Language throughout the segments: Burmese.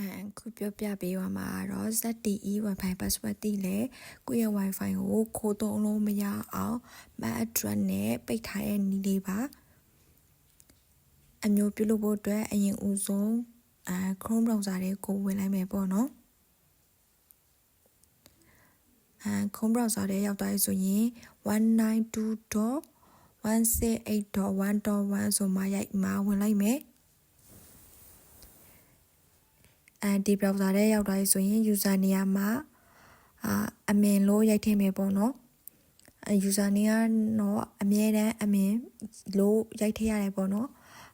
အခုပြောပြပေးပါမှာတော့ ZTE Wi-Fi password တိလဲကိုယ့်ရဲ့ Wi-Fi ကိုခိုးသုံးလို့မရအောင် MAC address နဲ့ပိတ်ထားတဲ့နည်းလေးပါအမျိုးပြုလုပ်ဖို့အတွက်အရင်ဦးဆုံးအဲ Chrome browser တွေကိုဝင်လိုက်မယ်ပေါ့နော်အဲ Chrome browser တွေရောက်သွားပြီဆိုရင်192.168.1.1ဆိုမှရိုက်မှာဝင်လိုက်မယ် အဲဒီ browser ထဲရောက်သွားပြီဆိုရင် user နေရာမှာအာအမင်လို့ရိုက်ထည့်မယ်ပေါ့နော်အဲ user နေရာတော့အမြဲတမ်းအမင်လို့ရိုက်ထည့်ရတယ်ပေါ့နော်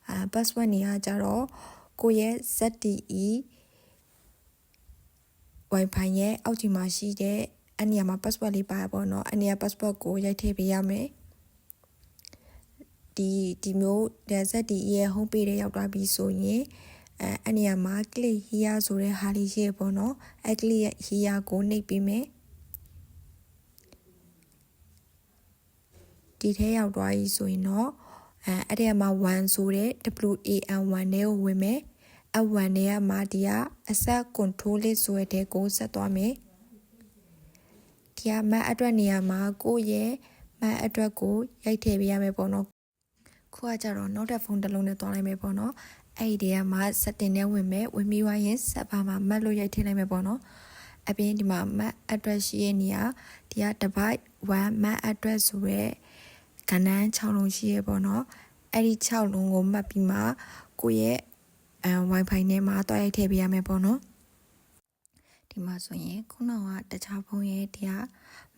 အဲ password နေရာကြတော့ကိုယ့်ရဲ့ ZTE Wi-Fi ရဲ့အောက်ခြေမှာရှိတဲ့အနေရာမှာ password လေးပါပေါ့နော်အနေရာ password ကိုရိုက်ထည့်ပေးရမယ်ဒီဒီမျိုး ZTE ရဲ့ home page ထဲရောက်သွားပြီဆိုရင် အဲအဲ့နေရာမှာ click here ဆိုတဲ့ဟာလေးရှိရပေါ့နော်အဲ့ click here ကိုနှိပ်ပြီးမယ်ဒီထဲရောက်သွားပြီဆိုရင်တော့အဲအဲ့ဒီမှာ1ဆိုတဲ့ WAN1 နဲ့ကိုဝင်မယ်အ1နဲ့ကမှဒီကအဆက် control လေးဆိုတဲ့ကိုဆက်သွားမယ်ဒီက map အတွက်နေရာမှာကိုယ့်ရဲ့ map အတွက်ကိုရိုက်ထည့်ပေးရမယ်ပေါ့နော် ခုကကြတော့နောက်တဲ့ဖုန်းတစ်လုံးနဲ့တွားလိုက်မယ်ပေါ့နော်အဲ့ဒီတည်းကမှ setting နဲ့ဝင်မယ်ဝင်ပြီးွားရင် server မှာ map လို့ရိုက်ထည့်လိုက်မယ်ပေါ့နော်အပြင်ဒီမှာ map address ရှိရဲ့နေရာဒီက device 1 map address ဆိုရဲကဏ္ဍ6လုံးရှိရဲပေါ့နော်အဲ့ဒီ6လုံးကိုမှတ်ပြီးမှကိုယ့်ရဲ့အဲ wifi နဲ့မှာတွားရိုက်ထည့်ပေးရမယ်ပေါ့နော်ဒီမှာဆိုရင်ခုနကတခြားဖုန်းရဲ့ဒီက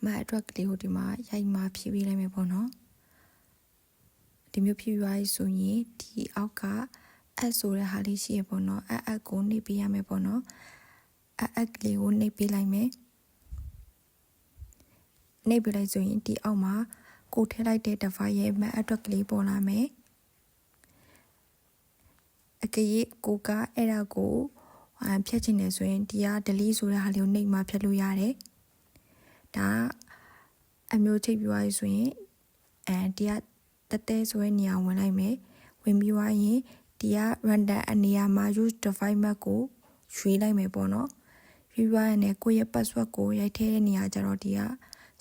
map address ကလေးကိုဒီမှာရိုက်မှဖြည့်ပေးလိုက်မယ်ပေါ့နော် ဒီမျိုးဖြည့်ပြီးသွားပြီဆိုရင်ဒီအောက်က add ဆိုတဲ့ဟာလေးရှိရပေါ့နော် add add ကိုနှိပ်ပေးရမယ်ပေါ့နော် add add လေးကိုနှိပ်ပေးလိုက်မယ်နှိပ်ပေးလိုက်ဆိုရင်ဒီအောက်မှာကိုထည့်လိုက်တဲ့ device ရဲ့ MAC address ကလေးပေါ်လာမယ်အကကြီးကိုကအဲ့ဒါကိုဖြတ်ချင်တယ်ဆိုရင်ဒီက delete ဆိုတဲ့ဟာလေးကိုနှိပ်မှဖြတ်လို့ရတယ်ဒါအမျိုးချိတ်ပြီးသွားပြီဆိုရင်အဲဒီက တတဲဆိုတဲ့နေရာဝင်လိုက်မယ်ဝင်ပြီးသွားရင်ဒီက random အနေရာမှာ use device map ကိုရွေးလိုက်မယ်ပေါ့နော်ရွေးသွားရင်လည်းကိုယ့်ရဲ့ password ကိုရိုက်ထည့်တဲ့နေရာကျတော့ဒီက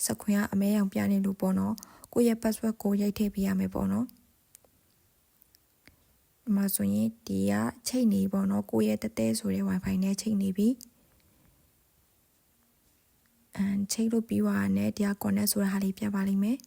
စခွင်ကအမဲရောင်ပြနေလို့ပေါ့နော်ကိုယ့်ရဲ့ password ကိုရိုက်ထည့်ပေးရမယ်ပေါ့နော်ဒီမှာဆိုရင်ဒီကချိန်နေပေါ့နော်ကိုယ့်ရဲ့တတဲဆိုတဲ့ wifi နဲ့ချိန်နေပြီအန်ချိန်လို့ပြီးသွားတယ်ဒီက connect ဆိုတဲ့ဟာလေးပြပါလိမ့်မယ်